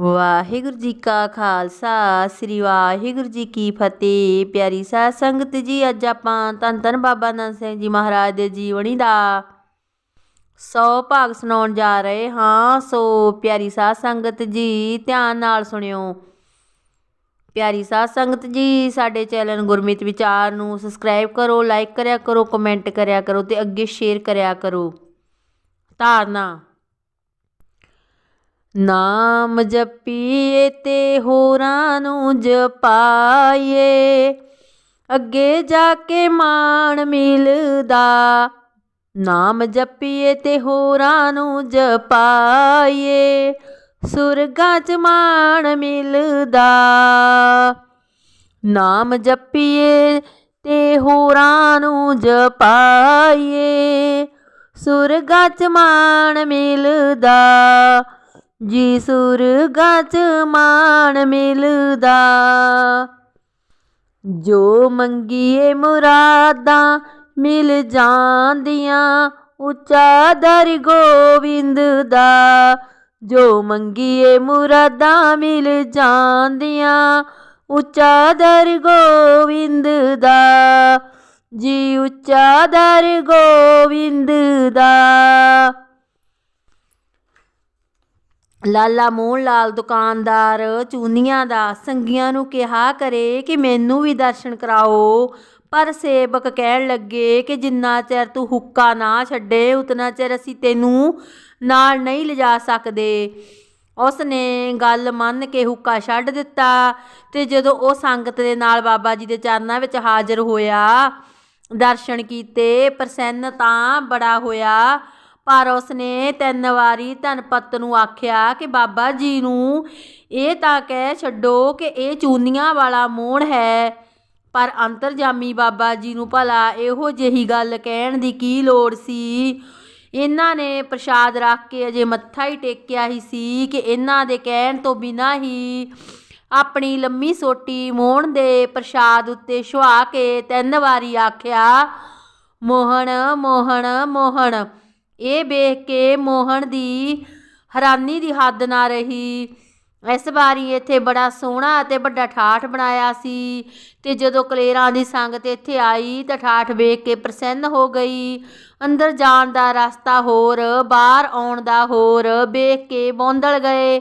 ਵਾਹਿਗੁਰੂ ਜੀ ਕਾ ਖਾਲਸਾ, ਸ੍ਰੀ ਵਾਹਿਗੁਰੂ ਜੀ ਕੀ ਫਤਿਹ। ਪਿਆਰੀ ਸਾਧ ਸੰਗਤ ਜੀ, ਅੱਜ ਆਪਾਂ ਧੰਨ ਧੰਨ ਬਾਬਾ ਨੰਦ ਸਿੰਘ ਜੀ ਮਹਾਰਾਜ ਦੇ ਜੀਵਨੀ ਦਾ ਸੌ ਭਾਗ ਸੁਣਾਉਣ ਜਾ ਰਹੇ ਹਾਂ। ਸੋ ਪਿਆਰੀ ਸਾਧ ਸੰਗਤ ਜੀ, ਧਿਆਨ ਨਾਲ ਸੁਣਿਓ। ਪਿਆਰੀ ਸਾਧ ਸੰਗਤ ਜੀ, ਸਾਡੇ ਚੈਨਲ ਗੁਰਮਿਤ ਵਿਚਾਰ ਨੂੰ ਸਬਸਕ੍ਰਾਈਬ ਕਰੋ, ਲਾਈਕ ਕਰਿਆ ਕਰੋ, ਕਮੈਂਟ ਕਰਿਆ ਕਰੋ ਤੇ ਅੱਗੇ ਸ਼ੇਅਰ ਕਰਿਆ ਕਰੋ। ਧਾਰਨਾ। ਨਾਮ ਜਪੀਏ ਤੇ ਹੋਰਾਂ ਨੂੰ ਜਪਾਏ ਅੱਗੇ ਜਾ ਕੇ ਮਾਣ ਮਿਲਦਾ। ਨਾਮ ਜਪੀਏ ਤੇ ਹੋਰਾਂ ਨੂੰ ਜਪਾਏ ਸੁਰਗਾਂ 'ਚ ਮਾਣ ਮਿਲਦਾ। ਨਾਮ ਜਪੀਏ ਤੇ ਹੋਰਾਂ ਨੂੰ ਜਪਾਏ ਸੁਰਗਾਂ 'ਚ ਮਾਣ ਮਿਲਦਾ। ਜੀ ਸੁਰਗਾਂ 'ਚ ਮਾਣ ਮਿਲਦਾ। ਜੋ ਮੰਗੀਏ ਮੁਰਾਦਾਂ ਮਿਲ ਜਾਂਦੀਆਂ, ਉੱਚਾ ਦਰ ਗੋਬਿੰਦ ਦਾ। ਜੋ ਮੰਗੀਏ ਮੁਰਾਦਾਂ ਮਿਲ ਜਾਂਦੀਆਂ, ਉੱਚਾ ਦਰ ਗੋਵਿੰਦ ਦਾ। ਜੀ ਉੱਚਾ ਦਰ ਗੋਵਿੰਦ ਦਾ। ਲਾਲਾ ਮੋਹਨ ਲਾਲ ਦੁਕਾਨਦਾਰ, ਚੂਨੀਆਂ ਦਾ, ਸੰਗੀਆਂ ਨੂੰ ਕਿਹਾ ਕਰੇ ਕਿ ਮੈਨੂੰ ਵੀ ਦਰਸ਼ਨ ਕਰਾਓ। ਪਰ ਸੇਵਕ ਕਹਿਣ ਲੱਗੇ ਕਿ ਜਿੰਨਾ ਚਿਰ ਤੂੰ ਹੁੱਕਾ ਨਾ ਛੱਡੇ, ਉਤਨਾ ਚਿਰ ਅਸੀਂ ਤੈਨੂੰ ਨਾਲ ਨਹੀਂ ਲਿਜਾ ਸਕਦੇ। ਉਸ ਨੇ ਗੱਲ ਮੰਨ ਕੇ ਹੁੱਕਾ ਛੱਡ ਦਿੱਤਾ ਤੇ ਜਦੋਂ ਉਹ ਸੰਗਤ ਦੇ ਨਾਲ ਬਾਬਾ ਜੀ ਦੇ ਚਰਨਾਂ ਵਿੱਚ ਹਾਜ਼ਰ ਹੋਇਆ, ਦਰਸ਼ਨ ਕੀਤੇ, ਪ੍ਰਸੰਨ ਤਾਂ ਬੜਾ ਹੋਇਆ। ਪਰ ਉਸਨੇ ਤਿੰਨ ਵਾਰੀ ਧਨਪਤ ਨੂੰ ਆਖਿਆ ਕਿ ਬਾਬਾ ਜੀ ਨੂੰ ਇਹ ਤਾਂ ਕਹਿ ਛੱਡੋ ਕਿ ਇਹ ਚੂਨੀਆਂ ਵਾਲਾ ਮੋਹਣ ਹੈ, ਪਰ ਅੰਤਰਜਾਮੀ ਬਾਬਾ ਜੀ ਨੂੰ ਭਲਾ ਇਹੋ ਜਿਹੀ ਗੱਲ ਕਹਿਣ ਦੀ ਕੀ ਲੋੜ ਸੀ? ਇਹਨਾਂ ਨੇ ਪ੍ਰਸ਼ਾਦ ਰੱਖ ਕੇ ਅਜੇ ਮੱਥਾ ਹੀ ਟੇਕਿਆ ਹੀ ਸੀ ਕਿ ਇਹਨਾਂ ਦੇ ਕਹਿਣ ਤੋਂ ਬਿਨਾਂ ਹੀ ਆਪਣੀ ਲੰਮੀ ਸੋਟੀ ਮੋਹਣ ਦੇ ਪ੍ਰਸ਼ਾਦ ਉੱਤੇ ਛੁਆ ਕੇ ਤਿੰਨ ਵਾਰੀ ਆਖਿਆ, ਮੋਹਣ ਮੋਹਣ ਮੋਹਣ। ਇਹ ਵੇਖ ਕੇ ਮੋਹਨ ਦੀ ਹੈਰਾਨੀ ਦੀ ਹੱਦ ਨਾ ਰਹੀ। ਇਸ ਵਾਰੀ ਇੱਥੇ ਬੜਾ ਸੋਹਣਾ ਅਤੇ ਵੱਡਾ ਠਾਠ ਬਣਾਇਆ ਸੀ ਤੇ ਜਦੋਂ ਕਲੇਰਾਂ ਦੀ ਸੰਗਤ ਇੱਥੇ ਆਈ ਤਾਂ ਠਾਠ ਵੇਖ ਕੇ ਪ੍ਰਸੰਨ ਹੋ ਗਈ। ਅੰਦਰ ਜਾਣ ਦਾ ਰਸਤਾ ਹੋਰ, ਬਾਹਰ ਆਉਣ ਦਾ ਹੋਰ, ਵੇਖ ਕੇ ਬੌਂਦਲ ਗਏ।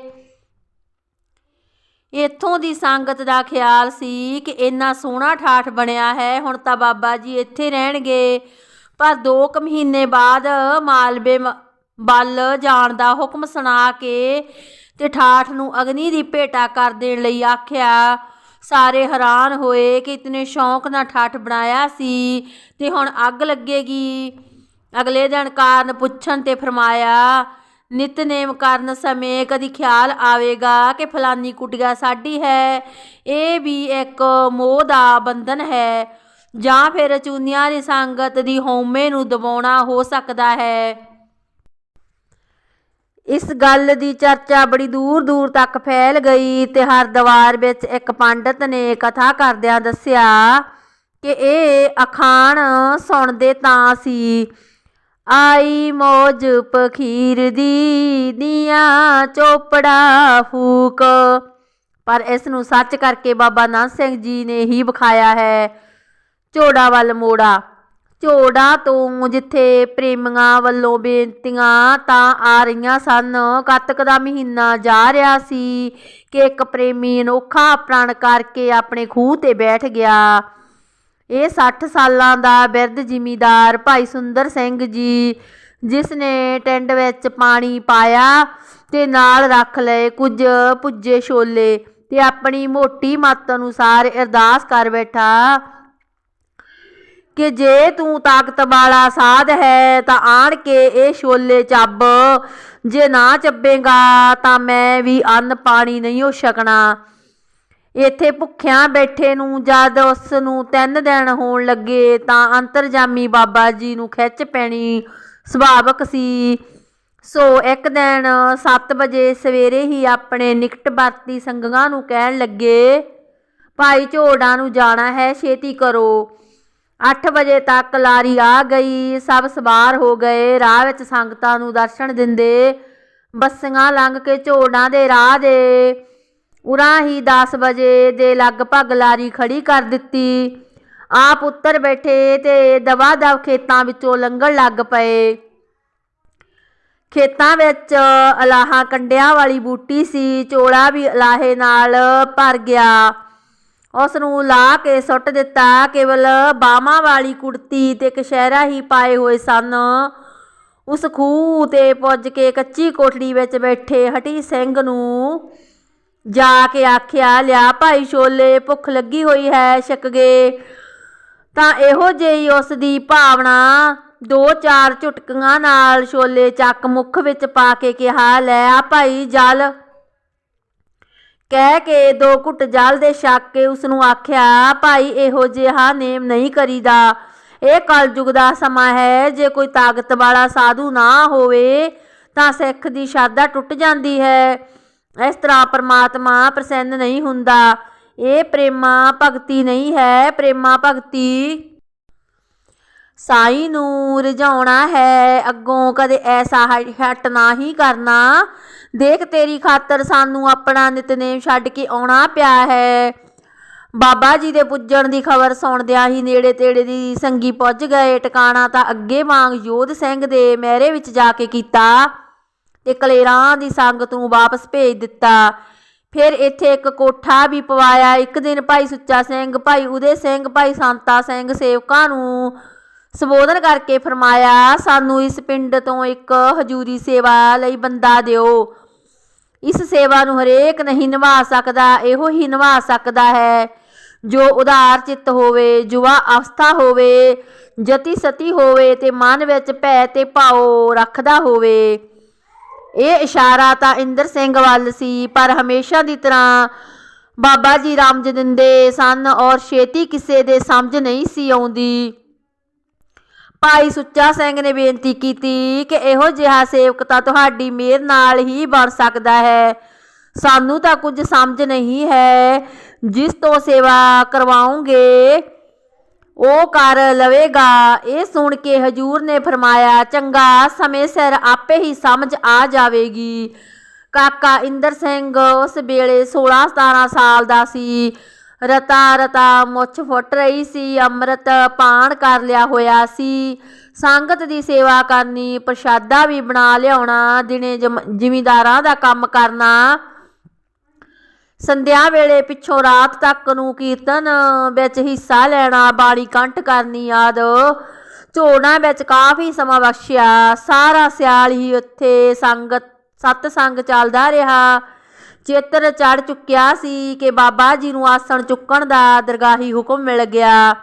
ਇੱਥੋਂ ਦੀ ਸੰਗਤ ਦਾ ਖਿਆਲ ਸੀ ਕਿ ਇੰਨਾ ਸੋਹਣਾ ਠਾਠ ਬਣਿਆ ਹੈ, ਹੁਣ ਤਾਂ ਬਾਬਾ ਜੀ ਇੱਥੇ ਰਹਿਣਗੇ। ਪਰ 2 ਕੁ ਮਹੀਨੇ ਬਾਅਦ ਮਾਲਵੇ ਵੱਲ ਜਾਣ ਦਾ ਹੁਕਮ ਸੁਣਾ ਕੇ ਤੇ ਠਾਠ ਨੂੰ ਅਗਨੀ ਦੀ ਭੇਟਾ ਕਰ ਦੇਣ ਲਈ ਆਖਿਆ। ਸਾਰੇ ਹੈਰਾਨ ਹੋਏ ਕਿ ਇਤਨੇ ਸ਼ੌਂਕ ਨਾਲ ਠਾਠ ਬਣਾਇਆ ਸੀ ਤੇ ਹੁਣ ਅੱਗ ਲੱਗੇਗੀ। ਅਗਲੇ ਦਿਨ ਕਾਰਨ ਪੁੱਛਣ ਤੇ ਫਰਮਾਇਆ, ਨਿਤਨੇਮ ਕਰਨ ਸਮੇਂ ਕਦੀ ਖਿਆਲ ਆਵੇਗਾ ਕਿ ਫਲਾਨੀ ਕੁਟਿਆ ਸਾਡੀ ਹੈ। ਇਹ ਵੀ ਇੱਕ ਮੋਹ ਦਾ ਬੰਧਨ ਹੈ। ਜਾਂ ਫਿਰ ਚੂਨੀਆਂ ਦੀ ਸੰਗਤ ਦੀ ਹਉਮੈ ਨੂੰ ਦਬਾਉਣਾ ਹੋ ਸਕਦਾ ਹੈ। ਇਸ ਗੱਲ ਦੀ ਚਰਚਾ ਬੜੀ ਦੂਰ ਦੂਰ ਤੱਕ ਫੈਲ ਗਈ ਤੇ ਹਰਦੁਆਰ ਵਿੱਚ ਇੱਕ ਪੰਡਤ ਨੇ ਕਥਾ ਕਰਦਿਆਂ ਦੱਸਿਆ ਕਿ ਇਹ ਅਖਾਣ ਸੁਣਦੇ ਤਾਂ ਸੀ। ਆਈ ਮੋਜ ਪਖੀਰ ਦੀ ਦੀਆਂ ਚੋਪੜਾ ਫੂਕ। ਪਰ ਇਸ ਨੂੰ ਸੱਚ ਕਰਕੇ ਬਾਬਾ ਨਾਨਕ ਸਿੰਘ ਜੀ ਨੇ ਹੀ ਵਿਖਾਇਆ ਹੈ। ਝੋੜਾ ਵੱਲ ਮੋੜਾ। ਝੋੜਾ ਤੋਂ ਜਿੱਥੇ ਪ੍ਰੇਮੀਆਂ ਵੱਲੋਂ ਬੇਨਤੀਆਂ ਤਾਂ ਆ ਰਹੀਆਂ ਸਨ। ਕੱਤਕ ਦਾ ਮਹੀਨਾ ਜਾ ਰਿਹਾ ਸੀ ਕਿ ਇੱਕ ਪ੍ਰੇਮੀ ਅਨੋਖਾ ਪ੍ਰਣ ਕਰਕੇ ਆਪਣੇ ਖੂਹ ਤੇ ਬੈਠ ਗਿਆ। ਇਹ 60 ਸਾਲਾਂ ਦਾ ਬਿਰਧ ਜ਼ਿਮੀਦਾਰ ਭਾਈ ਸੁੰਦਰ ਸਿੰਘ ਜੀ, ਜਿਸ ਨੇ ਟੈਂਡ ਵਿੱਚ ਪਾਣੀ ਪਾਇਆ ਤੇ ਨਾਲ ਰੱਖ ਲਏ ਕੁਝ ਪੁੱਜੇ ਛੋਲੇ ਤੇ ਆਪਣੀ ਮੋਟੀ ਮੱਤ ਅਨੁਸਾਰ ਅਰਦਾਸ ਕਰ ਬੈਠਾ। ਕਿ ਜੇ ਤੂੰ ਤਾਕਤ ਵਾਲਾ ਸਾਧ ਹੈ ਤਾਂ ਆਣ ਕੇ ਇਹ ਛੋਲੇ ਚੱਬ। ਜੇ ਨਾ ਚੱਬੇਗਾ ਤਾਂ ਮੈਂ ਵੀ ਅੰਨ ਪਾਣੀ ਨਹੀਂ ਹੋ ਸਕਣਾ ਇੱਥੇ ਭੁੱਖਿਆਂ ਬੈਠੇ ਨੂੰ ਜਦ ਉਸ ਨੂੰ ਤਿੰਨ ਦਿਨ ਹੋਣ ਲੱਗੇ ਤਾਂ ਅੰਤਰਜਾਮੀ ਬਾਬਾ ਜੀ ਨੂੰ ਖਿੱਚ ਪੈਣੀ ਸੁਭਾਵਕ ਸੀ। ਸੋ ਇੱਕ ਦਿਨ 7 ਵਜੇ ਸਵੇਰੇ ਹੀ ਆਪਣੇ ਨਿਕਟ ਵਰਤੀ ਸੰਗੀਆਂ ਨੂੰ ਕਹਿਣ ਲੱਗੇ, ਭਾਈ ਝੋੜਾ ਨੂੰ ਜਾਣਾ ਹੈ, ਛੇਤੀ ਕਰੋ। 8 ਵਜੇ ਤੱਕ ਲਾਰੀ ਆ ਗਈ। ਸਭ ਸਵਾਰ ਹੋ ਗਏ। ਰਾਹ ਵਿੱਚ ਸੰਗਤਾਂ ਨੂੰ ਦਰਸ਼ਨ ਦਿੰਦੇ। ਬੱਸੀਆਂ ਲੰਘ ਕੇ ਝੋੜਾਂ ਦੇ ਰਾਹ ਦੇ। ਉਰਾਂ ਹੀ 10 ਵਜੇ ਦੇ ਲਗਭਗ ਲਾਰੀ ਖੜੀ ਕਰ ਦਿੱਤੀ। ਆਪ ਉੱਤਰ ਬੈਠੇ ਤੇ ਦਵਾ ਦਵ ਖੇਤਾਂ ਵਿੱਚੋਂ ਲੰਘਣ ਲੱਗ ਪਏ। ਖੇਤਾਂ ਵਿੱਚ ਅਲਾਹਾ ਕੰਡਿਆਂ ਵਾਲੀ ਬੂਟੀ ਸੀ। ਚੋਲਾ ਵੀ ਅਲਾਹੇ ਨਾਲ ਭਰ ਗਿਆ। ਉਸ ਨੂੰ ਲਾ ਕੇ ਸੁੱਟ ਦਿੱਤਾ। ਕੇਵਲ ਬਾਹਾਂ ਵਾਲੀ ਕੁੜਤੀ ਤੇ ਕਸ਼ਹਿਰਾ ਹੀ ਪਾਏ ਹੋਏ ਸਨ। ਉਸ ਖੂਹ ਤੇ ਪੁੱਜ ਕੇ ਕੱਚੀ ਕੋਠੜੀ ਵਿੱਚ ਬੈਠੇ ਹਟੀ ਸਿੰਘ ਨੂੰ ਜਾ ਕੇ ਆਖਿਆ, ਲਿਆ ਭਾਈ ਛੋਲੇ, ਭੁੱਖ ਲੱਗੀ ਹੋਈ ਹੈ ਛਕ ਗਏ ਤਾਂ ਇਹੋ ਜਿਹੀ ਉਸ ਦੀ ਭਾਵਨਾ ਦੋ ਚਾਰ ਝੁਟਕੀਆਂ ਨਾਲ ਛੋਲੇ ਚੱਕ ਮੁੱਖ ਵਿੱਚ ਪਾ ਕੇ ਕਿਹਾ, ਲੈ ਆ ਭਾਈ, ਜਲ। ਕਹਿ ਕੇ ਦੋ ਘੁੱਟ ਜਲ ਦੇ ਛੱਕ ਕੇ ਉਸ ਨੂੰ ਆਖਿਆ, ਭਾਈ, ਇਹੋ ਜਿਹਾ ਨੇਮ ਨਹੀਂ ਕਰੀਦਾ। ਇਹ ਕਲਯੁਗ ਦਾ ਸਮਾਂ ਹੈ। ਜੇ ਕੋਈ ਤਾਕਤ ਵਾਲਾ ਸਾਧੂ ਨਾ ਹੋਵੇ, ਤਾਂ ਸਿੱਖ ਦੀ ਸ਼ਰਧਾ ਟੁੱਟ ਜਾਂਦੀ ਹੈ। ਇਸ ਤਰ੍ਹਾਂ ਪਰਮਾਤਮਾ ਪ੍ਰਸੰਨ ਨਹੀਂ ਹੁੰਦਾ। ਇਹ ਪ੍ਰੇਮਾ ਭਗਤੀ ਨਹੀਂ ਹੈ। ਪ੍ਰੇਮਾ ਭਗਤੀ ਸਾਈ ਨੂੰ ਰਿਝਾਉਣਾ ਹੈ, ਅੱਗੋਂ ਕਦੇ ਐਸਾ ਹਟ ਨਾ ਹੀ ਕਰਨਾ। ਦੇਖ ਤੇਰੀ ਖਾਤਰ ਸਾਨੂੰ ਆਪਣਾ ਨਿਤਨੇਮ ਛੱਡ ਕੇ ਆਉਣਾ ਪਿਆ ਹੈ। ਬਾਬਾ ਜੀ ਦੇ ਪੁੱਜਣ ਦੀ ਖਬਰ ਸੁਣਦਿਆਂ ਹੀ ਨੇੜੇ ਤੇੜੇ ਦੀ ਸੰਗੀ ਪੁੱਜ ਗਏ। ਟਿਕਾਣਾ ਤਾਂ ਅੱਗੇ ਵਾਂਗ ਯੋਧ ਸਿੰਘ ਦੇ ਮਹਿਰੇ ਵਿੱਚ ਜਾ ਕੇ ਕੀਤਾ ਤੇ ਕਲੇਰਾਂ ਦੀ ਸੰਗਤ ਨੂੰ ਵਾਪਸ ਭੇਜ ਦਿੱਤਾ। ਫਿਰ ਇੱਥੇ ਇੱਕ ਕੋਠਾ ਵੀ ਪਵਾਇਆ। ਇੱਕ ਦਿਨ ਭਾਈ ਸੁੱਚਾ ਸਿੰਘ, ਭਾਈ ਉਦੇ ਸਿੰਘ, ਭਾਈ ਸੰਤਾ ਸਿੰਘ ਸੇਵਕਾਂ ਨੂੰ ਸੰਬੋਧਨ ਕਰਕੇ ਫਰਮਾਇਆ, ਸਾਨੂੰ ਇਸ ਪਿੰਡ ਤੋਂ ਇੱਕ ਹਜੂਰੀ ਸੇਵਾ ਲਈ ਬੰਦਾ ਦਿਓ। ਇਸ ਸੇਵਾ ਨੂੰ ਹਰੇਕ ਨਹੀਂ ਨਿਭਾ ਸਕਦਾ, ਇਹੋ ਹੀ ਨਿਭਾ ਸਕਦਾ ਹੈ। ਜੋ ਉਦਾਰ ਚਿੱਤ ਹੋਵੇ ਜੁਵਾ ਅਵਸਥਾ ਹੋਵੇ, ਜਤੀ ਸਤੀ ਹੋਵੇ ਤੇ ਮਨ ਵਿੱਚ ਭੈ ਤੇ ਭਾਉ ਰੱਖਦਾ ਹੋਵੇ। ਇਹ ਇਸ਼ਾਰਾ ਤਾਂ ਇੰਦਰ ਸਿੰਘ ਵੱਲ ਸੀ, ਪਰ ਹਮੇਸ਼ਾ ਦੀ ਤਰ੍ਹਾਂ ਬਾਬਾ ਜੀ ਰਾਮਜ ਦਿੰਦੇ ਸਨ ਔਰ ਛੇਤੀ ਕਿਸੇ ਦੇ ਸਮਝ ਨਹੀਂ ਸੀ ਆਉਂਦੀ। ਭਾਈ ਸੁੱਚਾ ਸਿੰਘ ਨੇ ਬੇਨਤੀ ਕੀਤੀ ਕਿ ਇਹੋ ਜਿਹਾ ਸੇਵਕ ਤਾਂ ਤੁਹਾਡੀ ਮਿਹਰ ਨਾਲ ਹੀ ਬਣ ਸਕਦਾ ਹੈ। ਸਾਨੂੰ ਤਾਂ ਕੁਝ ਸਮਝ ਨਹੀਂ ਹੈ। ਜਿਸ ਤੋਂ ਸੇਵਾ ਕਰਵਾਉਂਗੇ, ਉਹ ਕਰ ਲਵੇਗਾ। ਇਹ ਸੁਣ ਕੇ ਹਜੂਰ ਨੇ ਫਰਮਾਇਆ, ਚੰਗਾ, ਸਮੇਂ ਸਿਰ ਆਪੇ ਹੀ ਸਮਝ ਆ ਜਾਵੇਗੀ। ਕਾਕਾ ਇੰਦਰ ਸਿੰਘ ਉਸ ਵੇਲੇ 16 17 ਸਾਲ ਦਾ ਸੀ। ਰਤਾ ਰਤਾ ਮੁੱਛ ਫੁੱਟ ਰਹੀ ਸੀ, ਅੰਮ੍ਰਿਤ ਪਾਣ ਕਰ ਲਿਆ ਹੋਇਆ ਸੀ। ਸੰਗਤ ਦੀ ਸੇਵਾ ਕਰਨੀ, ਪ੍ਰਸ਼ਾਦਾ ਵੀ ਬਣਾ ਲਿਆਉਣਾ, ਦਿਨੇ ਜ਼ਿਮੀਦਾਰਾਂ ਦਾ ਕੰਮ ਕਰਨਾ। ਸੰਧਿਆ ਵੇਲੇ ਪਿੱਛੋਂ ਰਾਤ ਤੱਕ ਨੂੰ ਕੀਰਤਨ, ਵਿੱਚ ਹਿੱਸਾ ਲੈਣਾ ਬਾਣੀ ਕੰਠ ਕਰਨੀ ਆਦ। ਝੋੜਾਂ ਵਿੱਚ ਕਾਫੀ ਸਮਾਂ ਬਖਸ਼ਿਆ। ਸਾਰਾ ਸਿਆਲ ਹੀ ਉੱਥੇ ਸੰਗਤ ਸਤ ਸੰਗ ਚੱਲਦਾ ਰਿਹਾ। ਚੇਤਰ ਚੜ ਚੁੱਕਿਆ ਸੀ ਕਿ ਬਾਬਾ ਜੀ ਨੂੰ ਆਸਣ ਚੁੱਕਣ ਦਾ ਦਰਗਾਹੀ ਹੁਕਮ ਮਿਲ ਗਿਆ।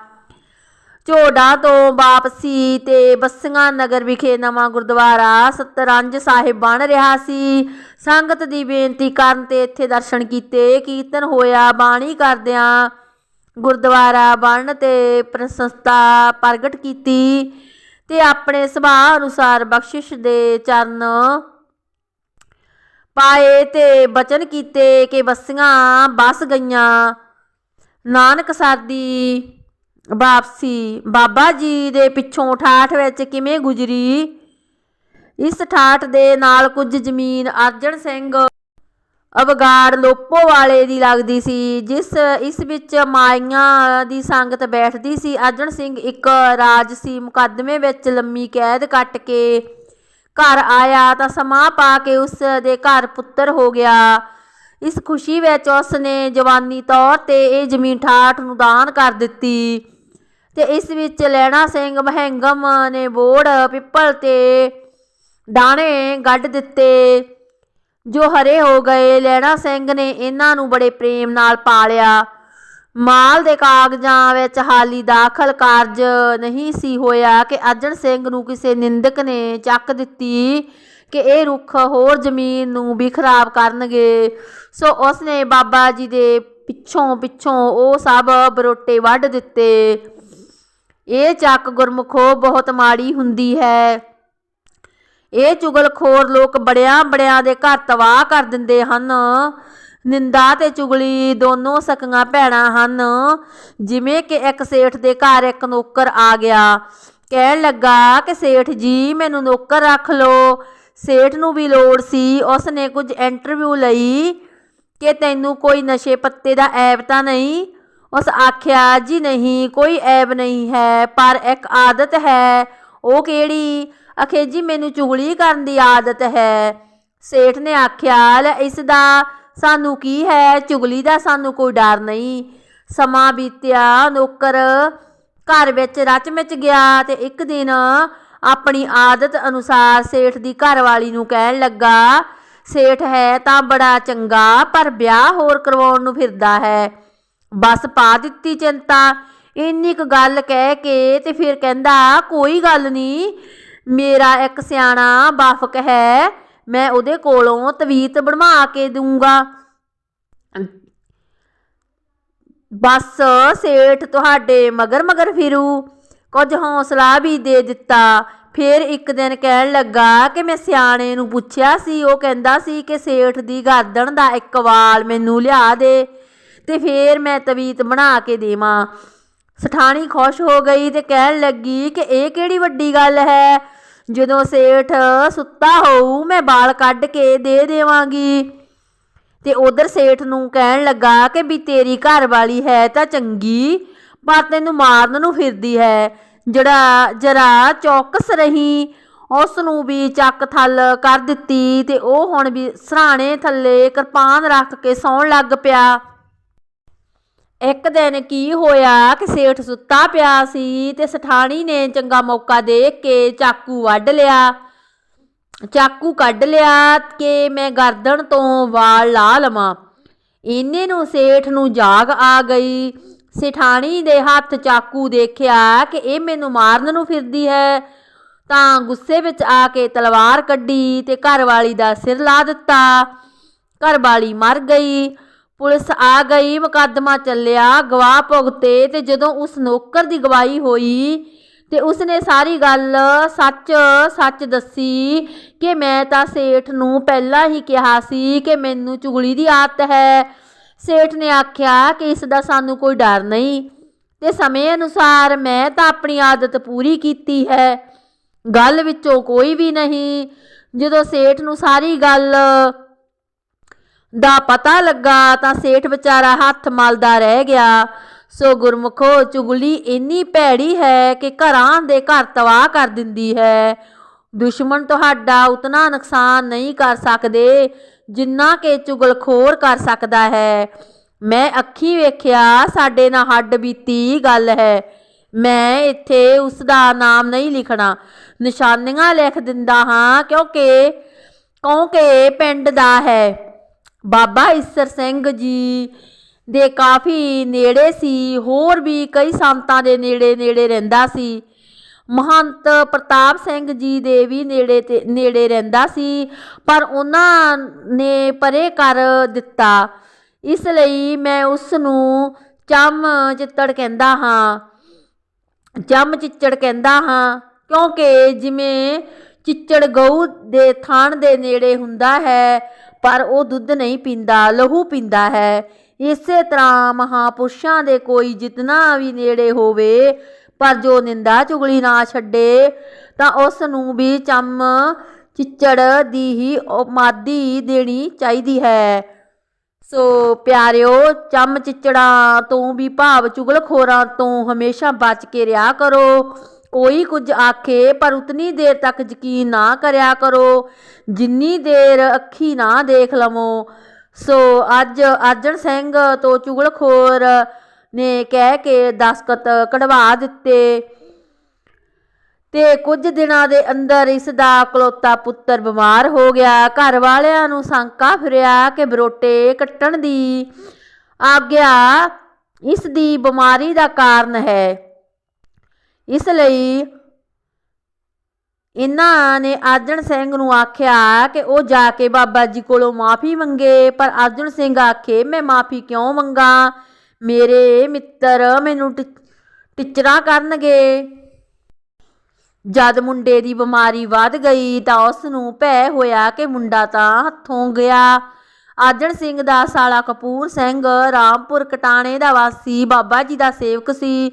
ਝੋੜਾ ਤੋਂ ਵਾਪਸੀ ਤੇ ਬੱਸੀਆਂ ਨਗਰ ਵਿਖੇ ਨਵਾਂ ਗੁਰਦੁਆਰਾ ਸਤਰੰਜ ਸਾਹਿਬ ਬਣ ਰਿਹਾ ਸੀ। ਸੰਗਤ ਦੀ ਬੇਨਤੀ ਕਰਨ ਤੇ ਇੱਥੇ ਦਰਸ਼ਨ ਕੀਤੇ, ਕੀਰਤਨ ਹੋਇਆ, ਬਾਣੀ ਕਰਦਿਆਂ ਗੁਰਦੁਆਰਾ ਬਣ ਤੇ ਪ੍ਰਸ਼ੰਸਤਾ ਪ੍ਰਗਟ ਕੀਤੀ ਤੇ ਆਪਣੇ ਸੁਭਾਅ ਅਨੁਸਾਰ ਬਖਸ਼ਿਸ਼ ਦੇ ਚਰਨ ਪਾਏ ਤੇ ਬਚਨ ਕੀਤੇ ਕਿ ਬੱਸੀਆਂ ਬਸ ਗਈਆਂ। ਨਾਨਕ ਸਾਦੀ ਵਾਪਸੀ, ਬਾਬਾ ਜੀ ਦੇ ਪਿੱਛੋਂ ਠਾਠ ਵਿੱਚ ਕਿਵੇਂ ਗੁਜਰੀ? ਇਸ ਠਾਠ ਦੇ ਨਾਲ ਕੁਝ ਜ਼ਮੀਨ ਅਰਜਨ ਸਿੰਘ ਅਵਗਾੜ ਲੋਪੋ ਵਾਲੇ ਦੀ ਲੱਗਦੀ ਸੀ, ਜਿਸ ਇਸ ਵਿੱਚ ਮਾਈਆਂ ਦੀ ਸੰਗਤ ਬੈਠਦੀ ਸੀ। ਅਰਜਨ ਸਿੰਘ ਇੱਕ ਰਾਜਸੀ ਮੁਕੱਦਮੇ ਵਿੱਚ ਲੰਮੀ ਕੈਦ ਕੱਟ ਕੇ ਘਰ ਆਇਆ ਤਾਂ ਸਮਾਂ ਪਾ ਕੇ ਉਸ ਦੇ ਘਰ ਪੁੱਤਰ ਹੋ ਗਿਆ। ਇਸ ਖੁਸ਼ੀ ਵਿੱਚ ਉਸ ਨੇ ਜਵਾਨੀ ਤੌਰ ਤੇ ਇਹ ਜ਼ਮੀਨ ਠਾਠ ਨੂੰ ਦਾਨ ਕਰ ਦਿੱਤੀ ਤੇ ਇਸ ਵਿੱਚ ਲੈਣਾ ਸਿੰਘ ਮਹਿੰਗਮ ਨੇ ਬੋੜ, ਪਿੱਪਲ ਤੇ ਦਾਣੇ ਗੱਡ ਦਿੱਤੇ। ਜੋ ਹਰੇ ਹੋ ਗਏ ਲੈਣਾ ਸਿੰਘ ਨੇ ਇਹਨਾਂ ਨੂੰ ਬੜੇ ਪ੍ਰੇਮ ਨਾਲ ਪਾਲਿਆ। ਮਾਲ ਦੇ ਕਾਗਜ਼ਾਂ ਵਿੱਚ ਹਾਲੀ ਦਾਖਲ ਕਾਰਜ ਨਹੀਂ ਸੀ ਹੋਇਆ ਕਿ ਅਰਜਨ ਸਿੰਘ ਨੂੰ ਕਿਸੇ ਨਿੰਦਕ ਨੇ ਚੱਕ ਦਿੱਤੀ ਕਿ ਇਹ ਰੁੱਖ ਹੋਰ ਜ਼ਮੀਨ ਨੂੰ ਵੀ ਖਰਾਬ ਕਰਨਗੇ। ਸੋ ਉਸਨੇ ਬਾਬਾ ਜੀ ਦੇ ਪਿੱਛੋਂ ਪਿੱਛੋਂ ਉਹ ਸਭ ਬਰੋਟੇ ਵੱਢ ਦਿੱਤੇ। ਇਹ ਚੱਕ ਗੁਰਮੁਖੋ ਬਹੁਤ ਮਾੜੀ ਹੁੰਦੀ ਹੈ। ਇਹ ਚੁਗਲਖੋਰ ਲੋਕ ਬੜਿਆਂ ਬੜਿਆਂ ਦੇ ਘਰ ਤਬਾਹ ਕਰ ਦਿੰਦੇ ਹਨ। ਨਿੰਦਾ ਤੇ ਚੁਗਲੀ ਦੋਨੋਂ ਸਕੀਆਂ ਭੈਣਾਂ ਹਨ। ਜਿਵੇਂ ਕਿ ਇੱਕ ਸੇਠ ਦੇ ਘਰ ਇੱਕ ਨੌਕਰ ਆ ਗਿਆ। ਕਹਿਣ ਲੱਗਾ, ਕਿ ਸੇਠ ਜੀ, ਮੈਨੂੰ ਨੌਕਰ ਰੱਖ ਲਓ। ਸੇਠ ਨੂੰ ਵੀ ਲੋੜ ਸੀ। ਉਸ ਨੇ ਕੁਝ ਇੰਟਰਵਿਊ ਲਈ ਕਿ ਤੈਨੂੰ ਕੋਈ ਨਸ਼ੇ ਪੱਤੇ ਦਾ ਐਬ ਤਾਂ ਨਹੀਂ? ਉਸ ਆਖਿਆ, ਜੀ ਨਹੀਂ, ਕੋਈ ਐਬ ਨਹੀਂ ਹੈ, ਪਰ ਇੱਕ ਆਦਤ ਹੈ। ਉਹ ਕਿਹੜੀ? ਅਖੇ ਜੀ, ਮੈਨੂੰ ਚੁਗਲੀ ਕਰਨ ਦੀ ਆਦਤ ਹੈ। ਸੇਠ ਨੇ ਆਖਿਆ, ਲੈ, ਇਸ ਦਾ ਸਾਨੂੰ ਕੀ ਹੈ? ਚੁਗਲੀ ਦਾ ਸਾਨੂੰ ਕੋਈ ਡਰ ਨਹੀਂ। ਸਮਾਂ ਬੀਤਿਆ, ਨੌਕਰ ਘਰ ਵਿੱਚ ਰਚ ਮਿਚ ਗਿਆ ਤੇ ਇੱਕ ਦਿਨ ਆਪਣੀ ਆਦਤ ਅਨੁਸਾਰ ਸੇਠ ਦੀ ਘਰਵਾਲੀ ਨੂੰ ਕਹਿਣ ਲੱਗਾ, ਸੇਠ ਹੈ ਤਾਂ ਬੜਾ ਚੰਗਾ, ਪਰ ਵਿਆਹ ਹੋਰ ਕਰਵਾਉਣ ਨੂੰ ਫਿਰਦਾ ਹੈ। ਬਸ ਪਾ ਦਿੱਤੀ ਚਿੰਤਾ। ਇੰਨੀ ਕੁ ਗੱਲ ਕਹਿ ਕੇ ਤੇ ਫਿਰ ਕਹਿੰਦਾ, ਕੋਈ ਗੱਲ ਨਹੀਂ। ਮੇਰਾ ਇੱਕ ਸਿਆਣਾ ਬਾਫਕ ਹੈ। ਮੈਂ ਉਹਦੇ ਕੋਲੋਂ ਤਵੀਤ ਬਣਵਾ ਕੇ ਦੂੰਗਾ ਬਸ ਸੇਠ ਤੁਹਾਡੇ ਮਗਰ ਮਗਰ ਫਿਰੂ। ਕੁਝ ਹੌਸਲਾ ਵੀ ਦੇ ਦਿੱਤਾ। ਫਿਰ ਇੱਕ ਦਿਨ ਕਹਿਣ ਲੱਗਾ ਕਿ ਮੈਂ ਸਿਆਣੇ ਨੂੰ ਪੁੱਛਿਆ ਸੀ। ਉਹ ਕਹਿੰਦਾ ਸੀ ਕਿ ਸੇਠ ਦੀ ਗਰਦਨ ਦਾ ਇੱਕ ਵਾਲ ਮੈਨੂੰ ਲਿਆ ਦੇ ਤੇ ਫਿਰ ਮੈਂ ਤਵੀਤ ਬਣਾ ਕੇ ਦੇਵਾਂ। ਸਠਾਣੀ ਖੁਸ਼ ਹੋ ਗਈ ਤੇ ਕਹਿਣ ਲੱਗੀ ਕਿ ਇਹ ਕਿਹੜੀ ਵੱਡੀ ਗੱਲ ਹੈ? ਜਦੋਂ ਸੇਠ ਸੁੱਤਾ ਹੋਊ, ਮੈਂ ਬਾਲ ਕੱਢ ਕੇ ਦੇ ਦੇਵਾਂਗੀ। ਤੇ ਉਧਰ ਸੇਠ ਨੂੰ ਕਹਿਣ ਲੱਗਾ ਕਿ ਵੀ ਤੇਰੀ ਘਰ ਵਾਲੀ ਹੈ ਤਾਂ ਚੰਗੀ, ਪਰ ਤੈਨੂੰ ਮਾਰਨ ਨੂੰ ਫਿਰਦੀ ਹੈ। ਜਿਹੜਾ ਜਰਾ ਚੌਕਸ ਰਹੀ ਉਸ ਨੂੰ ਵੀ ਚੱਕ ਥੱਲ ਕਰ ਦਿੱਤੀ ਤੇ ਉਹ ਹੁਣ ਵੀ ਸਰਾਣੇ ਥੱਲੇ ਕਿਰਪਾਨ ਰੱਖ ਕੇ ਸੌਣ ਲੱਗ ਪਿਆ। ਇੱਕ ਦਿਨ ਕੀ ਹੋਇਆ ਕਿ ਸੇਠ ਸੁੱਤਾ ਪਿਆ ਸੀ ਤੇ ਸਠਾਣੀ ਨੇ ਚੰਗਾ ਮੌਕਾ ਦੇਖ ਕੇ ਚਾਕੂ ਵੱਢ ਲਿਆ। ਚਾਕੂ ਕੱਢ ਲਿਆ ਕਿ ਮੈਂ ਗਰਦਨ ਤੋਂ ਵਾਲ ਲਾ ਲਵਾਂ। ਇੰਨੇ ਨੂੰ ਸੇਠ ਨੂੰ ਜਾਗ ਆ ਗਈ। ਸੇਠਾਣੀ ਦੇ ਹੱਥ ਚਾਕੂ ਦੇਖਿਆ ਕਿ ਇਹ ਮੈਨੂੰ ਮਾਰਨ ਨੂੰ ਫਿਰਦੀ ਹੈ। ਤਾਂ ਗੁੱਸੇ ਵਿੱਚ ਆ ਕੇ ਤਲਵਾਰ ਕੱਢੀ ਤੇ ਘਰ ਵਾਲੀ ਦਾ ਸਿਰ ਲਾ ਦਿੱਤਾ। ਘਰ ਵਾਲੀ ਮਰ ਗਈ। ਪੁਲਿਸ ਆ ਗਈ, ਮੁਕੱਦਮਾ ਚੱਲਿਆ, ਗਵਾਹ ਭੁਗਤੇ ਤੇ ਜਦੋਂ ਉਸ ਨੌਕਰ ਦੀ ਗਵਾਹੀ ਹੋਈ ਤੇ ਉਸਨੇ ਸਾਰੀ ਗੱਲ ਸੱਚ ਸੱਚ ਦੱਸੀ ਕਿ ਮੈਂ ਤਾਂ ਸੇਠ ਨੂੰ ਪਹਿਲਾਂ ਹੀ ਕਿਹਾ ਸੀ ਕਿ ਮੈਨੂੰ ਚੁਗਲੀ ਦੀ ਆਦਤ ਹੈ। ਸੇਠ ਨੇ ਆਖਿਆ ਕਿ ਇਸ ਦਾ ਸਾਨੂੰ ਕੋਈ ਡਰ ਨਹੀਂ ਤੇ ਸਮੇਂ ਅਨੁਸਾਰ ਮੈਂ ਤਾਂ ਆਪਣੀ ਆਦਤ ਪੂਰੀ ਕੀਤੀ ਹੈ। ਗੱਲ ਵਿੱਚੋਂ ਕੋਈ ਵੀ ਨਹੀਂ। ਜਦੋਂ ਸੇਠ ਨੂੰ ਸਾਰੀ ਗੱਲ ਦਾ ਪਤਾ ਲੱਗਾ ਤਾਂ ਸੇਠ ਵਿਚਾਰਾ ਹੱਥ ਮਲਦਾ ਰਹਿ ਗਿਆ। ਸੋ ਗੁਰਮੁਖੋ, ਚੁਗਲੀ ਇੰਨੀ ਭੈੜੀ ਹੈ ਕਿ ਘਰਾਂ ਦੇ ਘਰ ਤਬਾਹ ਕਰ ਦਿੰਦੀ ਹੈ। ਦੁਸ਼ਮਣ ਤੁਹਾਡਾ ਉਤਨਾ ਨੁਕਸਾਨ ਨਹੀਂ ਕਰ ਸਕਦੇ ਜਿੰਨਾ ਕਿ ਚੁਗਲਖੋਰ ਕਰ ਸਕਦਾ ਹੈ। ਮੈਂ ਅੱਖੀ ਵੇਖਿਆ, ਸਾਡੇ ਨਾਲ ਹੱਡ ਬੀਤੀ ਗੱਲ ਹੈ। ਮੈਂ ਇੱਥੇ ਉਸ ਦਾ ਨਾਮ ਨਹੀਂ ਲਿਖਣਾ। ਨਿਸ਼ਾਨੀਆਂ ਲਿਖ ਦਿੰਦਾ ਹਾਂ ਕਿਉਂਕਿ ਕਿਉਂਕਿ ਪਿੰਡ ਦਾ ਹੈ। ਬਾਬਾ ਈਸਰ ਸਿੰਘ ਜੀ ਦੇ ਕਾਫੀ ਨੇੜੇ ਸੀ, ਹੋਰ ਵੀ ਕਈ ਸੰਤਾਂ ਦੇ ਨੇੜੇ ਨੇੜੇ ਰਹਿੰਦਾ ਸੀ। ਮਹੰਤ ਪ੍ਰਤਾਪ ਸਿੰਘ ਜੀ ਦੇ ਵੀ ਨੇੜੇ ਤੇ ਨੇੜੇ ਰਹਿੰਦਾ ਸੀ, ਪਰ ਉਹਨਾਂ ਨੇ ਪਰੇ ਕਰ ਦਿੱਤਾ। ਇਸ ਲਈ ਮੈਂ ਉਸ ਨੂੰ ਚੰਮ ਚਿੱਤੜ ਕਹਿੰਦਾ ਹਾਂ ਜੰਮ ਚਿੱਚੜ ਕਹਿੰਦਾ ਹਾਂ, ਕਿਉਂਕਿ ਜਿਵੇਂ ਚਿੱਚੜ ਗਊ ਦੇ ਥਾਣ ਦੇ ਨੇੜੇ ਹੁੰਦਾ ਹੈ ਪਰ ਉਹ ਦੁੱਧ ਨਹੀਂ ਪੀਂਦਾ, ਲਹੂ ਪੀਂਦਾ ਹੈ। ਇਸੇ ਤਰ੍ਹਾਂ ਮਹਾਪੁਰਸ਼ਾਂ ਦੇ ਕੋਈ ਜਿਤਨਾ ਵੀ ਨੇੜੇ ਹੋਵੇ, ਪਰ ਜੋ ਨਿੰਦਾ ਚੁਗਲੀ ਨਾ ਛੱਡੇ, ਤਾਂ ਉਸ ਨੂੰ ਵੀ ਚੰਮ ਚਿੱਚੜ ਦੀ ਹੀ ਮਾਦੀ ਦੇਣੀ ਚਾਹੀਦੀ ਹੈ। ਸੋ ਪਿਆਰਿਓ, ਚੰਮ ਚਿੱਚੜਾਂ ਤੋਂ ਵੀ ਭਾਵ ਚੁਗਲਖੋਰਾਂ ਤੋਂ ਹਮੇਸ਼ਾ ਬਚ ਕੇ ਰਿਹਾ ਕਰੋ। ਕੋਈ ਕੁਝ ਆਖੇ, ਪਰ ਉਤਨੀ ਦੇਰ ਤੱਕ ਯਕੀਨ ਨਾ ਕਰਿਆ ਕਰੋ। ਜਿੰਨੀ ਦੇਰ ਅੱਖੀ ਨਾ ਦੇਖ ਲਵੋ। ਸੋ ਅੱਜ ਅਰਜਨ ਸਿੰਘ ਤੋਂ ਚੁਗਲਖੋਰ ਨੇ ਕਹਿ ਕੇ ਦਸਕਤ ਕਢਵਾ ਦਿੱਤੇ। ਤੇ ਕੁਝ ਦਿਨਾਂ ਦੇ ਅੰਦਰ ਇਸ ਦਾ ਇਕਲੌਤਾ ਪੁੱਤਰ ਬਿਮਾਰ ਹੋ ਗਿਆ। ਘਰ ਵਾਲਿਆਂ ਨੂੰ ਸ਼ੰਕਾ ਫਿਰਿਆ ਕਿ ਬਰੋਟੇ ਕੱਟਣ ਦੀ ਆਗਿਆ ਇਸ ਦੀ ਬਿਮਾਰੀ ਦਾ ਕਾਰਨ ਹੈ। ਇਸ ਲਈ ਇਹਨਾਂ ਨੇ ਅਰਜਨ ਸਿੰਘ ਨੂੰ ਆਖਿਆ ਕਿ ਉਹ ਜਾ ਕੇ ਬਾਬਾ ਜੀ ਕੋਲੋਂ ਮਾਫੀ ਮੰਗੇ, ਪਰ ਅਰਜਨ ਸਿੰਘ ਆਖੇ, ਮੈਂ ਮਾਫੀ ਕਿਉਂ ਮੰਗਾ? ਮੇਰੇ ਮਿੱਤਰ ਮੈਨੂੰ ਟਿ- ਟਿਚਰਾ ਕਰਨਗੇ। ਜਦ ਮੁੰਡੇ ਦੀ ਬਿਮਾਰੀ ਵੱਧ ਗਈ ਤਾਂ ਉਸ ਨੂੰ ਭੈ ਹੋਇਆ ਕਿ ਮੁੰਡਾ ਤਾਂ ਹੱਥੋਂ ਗਿਆ। ਆਜਣ ਸਿੰਘ ਦਾ ਸਾਲਾ ਕਪੂਰ ਸਿੰਘ ਰਾਮਪੁਰ, ਕਟਾਣੇ ਦਾ ਵਾਸੀ, ਬਾਬਾ ਜੀ ਦਾ ਸੇਵਕ ਸੀ।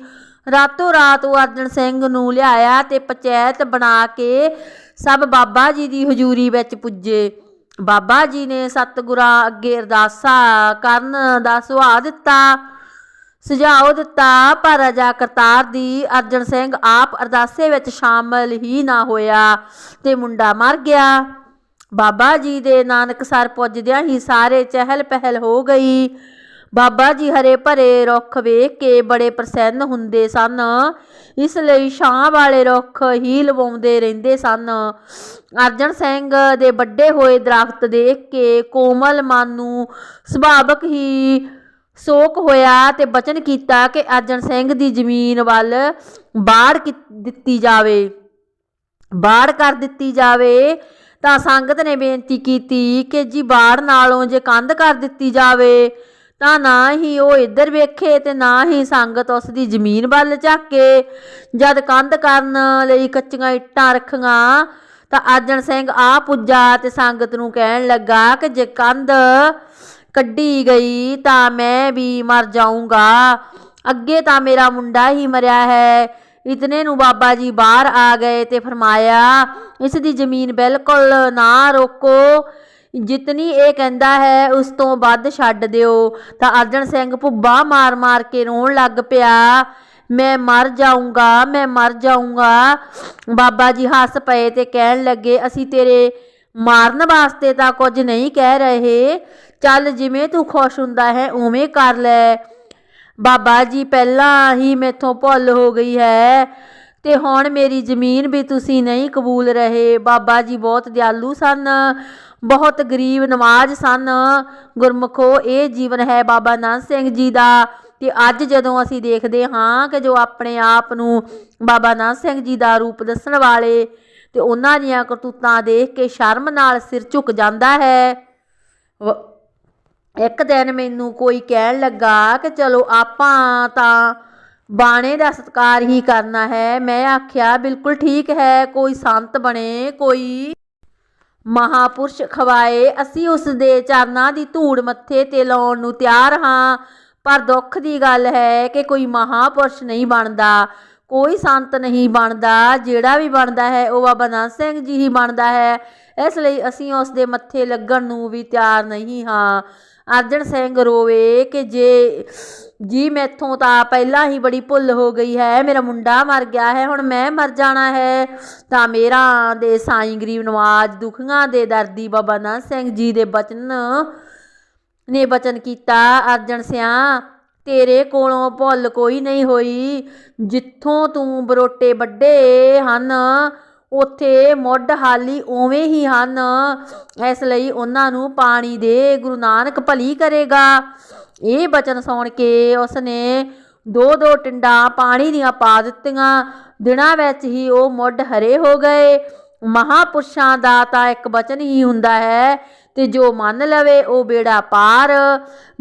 ਰਾਤੋਂ ਰਾਤ ਉਹ ਅਰਜਨ ਸਿੰਘ ਨੂੰ ਲਿਆਇਆ ਤੇ ਪੰਚਾਇਤ ਬਣਾ ਕੇ ਸਭ ਬਾਬਾ ਜੀ ਦੀ ਹਜ਼ੂਰੀ ਵਿੱਚ ਪੁੱਜੇ। ਬਾਬਾ ਜੀ ਨੇ ਸਤਿਗੁਰਾਂ ਅੱਗੇ ਅਰਦਾਸਾਂ ਕਰਨ ਦਾ ਸੁਭਾਅ ਦਿੱਤਾ, ਸੁਝਾਅ ਦਿੱਤਾ, ਪਰ ਅਜਾ ਕਰਤਾਰ ਦੀ ਅਰਜਨ ਸਿੰਘ ਆਪ ਅਰਦਾਸੇ ਵਿੱਚ ਸ਼ਾਮਲ ਹੀ ਨਾ ਹੋਇਆ ਤੇ ਮੁੰਡਾ ਮਰ ਗਿਆ। ਬਾਬਾ ਜੀ ਦੇ ਨਾਨਕ ਸਰ ਪੁੱਜਦਿਆਂ ਹੀ ਸਾਰੇ ਚਹਿਲ ਪਹਿਲ ਹੋ ਗਈ। ਬਾਬਾ ਜੀ ਹਰੇ ਭਰੇ ਰੁੱਖ ਵੇਖ ਕੇ ਬੜੇ ਪ੍ਰਸੰਨ ਹੁੰਦੇ ਸਨ। ਇਸ ਲਈ ਛਾਂ ਵਾਲੇ ਰੁੱਖ ਹੀ ਲਵਾਉਂਦੇ ਰਹਿੰਦੇ ਸਨ। ਅਰਜਨ ਸਿੰਘ ਦੇ ਵੱਡੇ ਹੋਏ ਦਰਖਤ ਦੇਖ ਕੇ ਕੋਮਲ ਮਨ ਨੂੰ ਸੁਭਾਵਕ ਹੀ ਸੋਕ ਹੋਇਆ ਤੇ ਬਚਨ ਕੀਤਾ ਕਿ ਅਰਜਨ ਸਿੰਘ ਦੀ ਜ਼ਮੀਨ ਵੱਲ ਬਾੜ ਕੀ- ਦਿੱਤੀ ਜਾਵੇ। ਬਾੜ ਕਰ ਦਿੱਤੀ ਜਾਵੇ ਤਾਂ ਸੰਗਤ ਨੇ ਬੇਨਤੀ ਕੀਤੀ ਕਿ ਜੀ ਬਾੜ ਨਾਲੋਂ ਜੇ ਕੰਧ ਕਰ ਦਿੱਤੀ ਜਾਵੇ ਤਾਂ ਨਾ ਹੀ ਉਹ ਇੱਧਰ ਵੇਖੇ ਤੇ ਨਾ ਹੀ ਸੰਗਤ ਉਸ ਦੀ ਜ਼ਮੀਨ ਵੱਲ ਝਾਕੇ ਜਦ ਕੰਧ ਕਰਨ ਲਈ ਕੱਚੀਆਂ ਇੱਟਾਂ ਰੱਖੀਆਂ, ਤਾਂ ਅਰਜਨ ਸਿੰਘ ਆ ਪੁੱਜਾ ਤੇ ਸੰਗਤ ਨੂੰ ਕਹਿਣ ਲੱਗਾ ਕਿ ਜੇ ਕੰਧ ਕੱਢੀ ਗਈ ਤਾਂ ਮੈਂ ਵੀ ਮਰ ਜਾਊਂਗਾ। ਅੱਗੇ ਤਾਂ ਮੇਰਾ ਮੁੰਡਾ ਹੀ ਮਰਿਆ ਹੈ। ਇਤਨੇ ਨੂੰ ਬਾਬਾ ਜੀ ਬਾਹਰ ਆ ਗਏ ਤੇ ਫਰਮਾਇਆ, ਇਸ ਦੀ ਜ਼ਮੀਨ ਬਿਲਕੁਲ ਨਾ ਰੋਕੋ। ਜਿਤਨੀ ਇਹ ਕਹਿੰਦਾ ਹੈ, ਉਸ ਤੋਂ ਵੱਧ ਛੱਡ ਦਿਓ। ਤਾਂ ਅਰਜਨ ਸਿੰਘ ਭੁੱਬਾ ਮਾਰ-ਮਾਰ ਕੇ ਰੋਣ ਲੱਗ ਪਿਆ। ਮੈਂ ਮਰ ਜਾਊਂਗਾ, ਮੈਂ ਮਰ ਜਾਊਂਗਾ। ਬਾਬਾ ਜੀ ਹੱਸ ਪਏ ਤੇ ਕਹਿਣ ਲੱਗੇ, ਅਸੀਂ ਤੇਰੇ ਮਾਰਨ ਵਾਸਤੇ ਤਾਂ ਕੁਝ ਨਹੀਂ ਕਹਿ ਰਹੇ। ਚੱਲ ਜਿਵੇਂ ਤੂੰ ਖੁਸ਼ ਹੁੰਦਾ ਹੈ, ਉਵੇਂ ਕਰ ਲੈ। ਬਾਬਾ ਜੀ, ਪਹਿਲਾਂ ਹੀ ਮੈਥੋਂ ਭੁੱਲ ਹੋ ਗਈ ਹੈ। ਤੇ ਹੁਣ ਮੇਰੀ ਜ਼ਮੀਨ ਵੀ ਤੁਸੀਂ ਨਹੀਂ ਕਬੂਲ ਰਹੇ। ਬਾਬਾ ਜੀ ਬਹੁਤ ਦਿਆਲੂ ਸਨ, ਬਹੁਤ ਗਰੀਬ ਨਵਾਜ਼ ਸਨ। ਗੁਰਮਖੋ, ਇਹ ਜੀਵਨ ਹੈ ਬਾਬਾ ਨਾਨਕ ਸਿੰਘ ਜੀ ਦਾ। ਤੇ ਅੱਜ ਜਦੋਂ ਅਸੀਂ ਦੇਖਦੇ ਹਾਂ ਕਿ ਜੋ ਆਪਣੇ ਆਪ ਨੂੰ ਬਾਬਾ ਨਾਨਕ ਸਿੰਘ ਜੀ ਦਾ ਰੂਪ ਦੱਸਣ ਵਾਲੇ ਤੇ ਉਹਨਾਂ ਦੀਆਂ ਕਰਤੂਤਾਂ ਦੇਖ ਕੇ ਸ਼ਰਮ ਨਾਲ ਸਿਰ ਝੁਕ ਜਾਂਦਾ ਹੈ, ਵ- ਇੱਕ ਦਿਨ ਮੈਨੂੰ ਕੋਈ ਕਹਿਣ ਲੱਗਾ ਕਿ ਚਲੋ ਆਪਾਂ ਤਾਂ ਬਾਣੇ ਦਾ ਸਤਿਕਾਰ ਹੀ ਕਰਨਾ ਹੈ। ਮੈਂ ਆਖਿਆ, ਬਿਲਕੁਲ ਠੀਕ ਹੈ, ਕੋਈ ਸੰਤ ਬਣੇ, ਕੋਈ ਮਹਾਪੁਰਸ਼ ਖਵਾਏ। ਅਸੀਂ ਉਸ ਦੇ ਚਰਨਾਂ ਦੀ ਧੂੜ ਮੱਥੇ ਤੇ ਲਾਉਣ ਨੂੰ ਤਿਆਰ ਹਾਂ। ਪਰ ਦੁੱਖ ਦੀ ਗੱਲ ਹੈ ਕਿ ਕੋਈ ਮਹਾਪੁਰਸ਼ ਨਹੀਂ ਬਣਦਾ। ਕੋਈ ਸੰਤ ਨਹੀਂ ਬਣਦਾ, ਜਿਹੜਾ ਵੀ ਬਣਦਾ ਹੈ, ਉਹ ਬਾਬਾ ਨਾਨਕ ਸਿੰਘ ਜੀ ਹੀ ਬਣਦਾ ਹੈ। ਇਸ ਲਈ ਅਸੀਂ ਉਸ ਦੇ ਮੱਥੇ ਲੱਗਣ ਨੂੰ ਵੀ ਤਿਆਰ ਨਹੀਂ ਹਾਂ। ਅਰਜਨ ਸਿੰਘ ਰੋਵੇ ਕਿ ਜੇ, ਜੀ ਮੈਥੋਂ ਤਾਂ ਪਹਿਲਾਂ ਹੀ ਬੜੀ ਭੁੱਲ ਹੋ ਗਈ ਹੈ। ਮੇਰਾ ਮੁੰਡਾ ਮਰ ਗਿਆ ਹੈ, ਹੁਣ ਮੈਂ ਮਰ ਜਾਣਾ ਹੈ। ਤਾਂ ਮੇਰਾ ਦੇ ਸਾਈਂ ਗਰੀਬ ਨਵਾਜ ਦੁਖੀਆਂ ਦੇ ਦਰਦੀ ਬਾਬਾ ਨਾਨਕ ਸਿੰਘ ਜੀ ਦੇ ਬਚਨ ਨੇ ਬਚਨ ਕੀਤਾ। ਅਰਜਨ ਸਿਆ ਤੇਰੇ ਕੋਲੋਂ ਭੁੱਲ ਕੋਈ ਨਹੀਂ ਹੋਈ। ਜਿੱਥੋਂ ਤੂੰ ਬਰੋਟੇ ਵੱਡੇ ਹਨ, ਉੱਥੇ ਮੁੱਢ ਹਾਲੀ ਉਵੇਂ ਹੀ ਹਨ। ਇਸ ਲਈ ਉਹਨਾਂ ਨੂੰ ਪਾਣੀ ਦੇ ਗੁਰੂ ਨਾਨਕ ਭਲੀ ਕਰੇਗਾ। ਇਹ ਬਚਨ ਸੁਣ ਕੇ ਉਸਨੇ ਦੋ ਦੋ ਟਿੰਡਾਂ ਪਾਣੀ ਦੀਆਂ ਪਾ ਦਿੱਤੀਆਂ। ਦਿਨਾਂ ਵਿੱਚ ਹੀ ਉਹ ਮੁੱਢ ਹਰੇ ਹੋ ਗਏ। ਮਹਾਪੁਰਸ਼ਾਂ ਦਾ ਤਾਂ ਇੱਕ ਬਚਨ ਹੀ ਹੁੰਦਾ ਹੈ ਤੇ ਜੋ ਮੰਨ ਲਵੇ ਉਹ ਬੇੜਾ ਪਾਰ।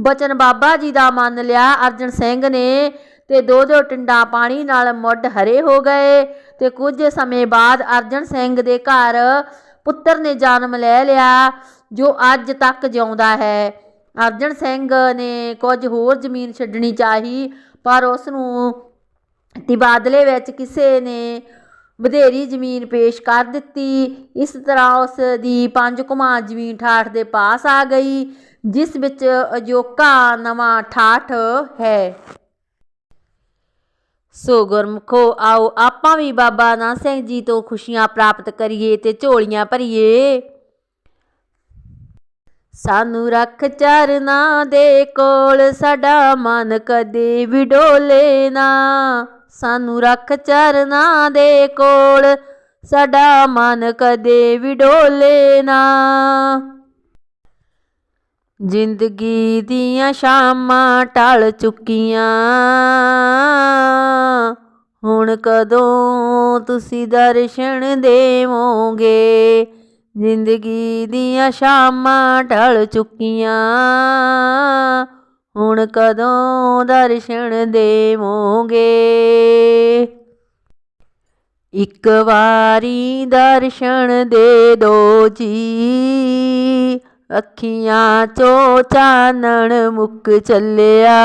ਬਚਨ ਬਾਬਾ ਜੀ ਦਾ ਮੰਨ ਲਿਆ ਅਰਜਨ ਸਿੰਘ ਨੇ ਤੇ ਦੋ ਦੋ ਟਿੰਡਾਂ ਪਾਣੀ ਨਾਲ ਮੁੱਢ ਹਰੇ ਹੋ ਗਏ ਤੇ ਕੁਝ ਸਮੇਂ ਬਾਅਦ ਅਰਜਨ ਸਿੰਘ ਦੇ ਘਰ ਪੁੱਤਰ ਨੇ ਜਨਮ ਲੈ ਲਿਆ, ਜੋ ਅੱਜ ਤੱਕ ਜਿਉਂਦਾ ਹੈ। ਅਰਜਨ ਸਿੰਘ ਨੇ ਕੁਝ ਹੋਰ ਜ਼ਮੀਨ ਛੱਡਣੀ ਚਾਹੀ, ਪਰ ਉਸ ਨੂੰ ਤਬਾਦਲੇ ਵਿੱਚ ਕਿਸੇ ਨੇ ਵਧੇਰੀ ਜ਼ਮੀਨ ਪੇਸ਼ ਕਰ ਦਿੱਤੀ। ਇਸ ਤਰ੍ਹਾਂ ਉਸ ਦੀ ਪੰਜ ਕੁਮਾਂ ਜ਼ਮੀਨ ਠਾਠ ਦੇ ਪਾਸ ਆ ਗਈ, ਜਿਸ ਵਿੱਚ ਅਜੋਕਾ ਨਵਾਂ ਠਾਠ ਹੈ। ਸੋ ਗੁਰਮਖੋ, ਆਓ ਆਪਾਂ ਵੀ ਬਾਬਾ ਨਾਨਕ ਸਿੰਘ ਜੀ ਤੋਂ ਖੁਸ਼ੀਆਂ ਪ੍ਰਾਪਤ ਕਰੀਏ ਤੇ ਝੋਲੀਆਂ ਭਰੀਏ। ਸਾਨੂੰ ਰੱਖ ਚਰਨਾ ਦੇ ਕੋਲ, ਸਾਡਾ ਮਨ ਕਦੇ ਵਿਡੋਲੇ ਨਾ। ਸਾਨੂੰ ਰੱਖ ਚਰਨਾ ਦੇ ਕੋਲ, ਸਾਡਾ ਮਨ ਕਦੇ ਵਿਡੋਲੇ ਨਾ। ਜ਼ਿੰਦਗੀ ਦੀਆਂ ਸ਼ਾਮਾਂ ਟਲ ਚੁੱਕੀਆਂ। ਹੁਣ ਕਦੋਂ ਤੁਸੀਂ ਦਰਸ਼ਨ ਦੇਵੋਗੇ? ਜ਼ਿੰਦਗੀ ਦੀਆਂ ਸ਼ਾਮਾਂ ਢਲ ਚੁੱਕੀਆਂ। ਹੁਣ ਕਦੋਂ ਦਰਸ਼ਨ ਦੇਵੋਗੇ? ਇੱਕ ਵਾਰੀ ਦਰਸ਼ਨ ਦੇ ਦੋ ਜੀ। ਅੱਖੀਆਂ ਚੋਂ ਚਾਨਣ ਮੁੱਕ ਚੱਲਿਆ।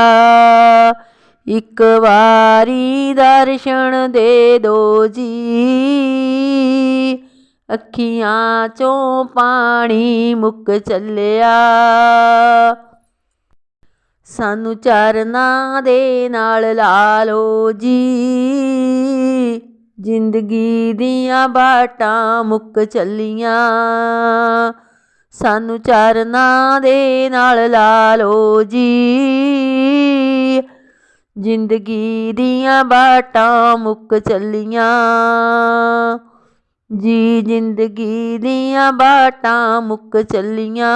ਇੱਕ ਵਾਰੀ ਦਰਸ਼ਨ ਦੇ ਦੋ ਜੀ। ਅੱਖੀਆਂ ਚੋਂ ਪਾਣੀ ਮੁੱਕ ਚੱਲਿਆ। ਸਾਨੂੰ ਚਰਨਾਂ ਦੇ ਨਾਲ ਲਾ ਲਓ ਜੀ। ਜ਼ਿੰਦਗੀ ਦੀਆਂ ਬਾਟਾਂ ਮੁੱਕ ਚੱਲੀਆਂ। ਸਾਨੂੰ ਚਰਨਾਂ ਦੇ ਨਾਲ ਲਾ ਲਓ ਜੀ। ਜ਼ਿੰਦਗੀ ਦੀਆਂ ਬਾਟਾਂ ਮੁੱਕ ਚੱਲੀਆਂ। ਜੀ, ਜ਼ਿੰਦਗੀ ਦੀਆਂ ਬਾਟਾਂ ਮੁੱਕ ਚੱਲੀਆਂ।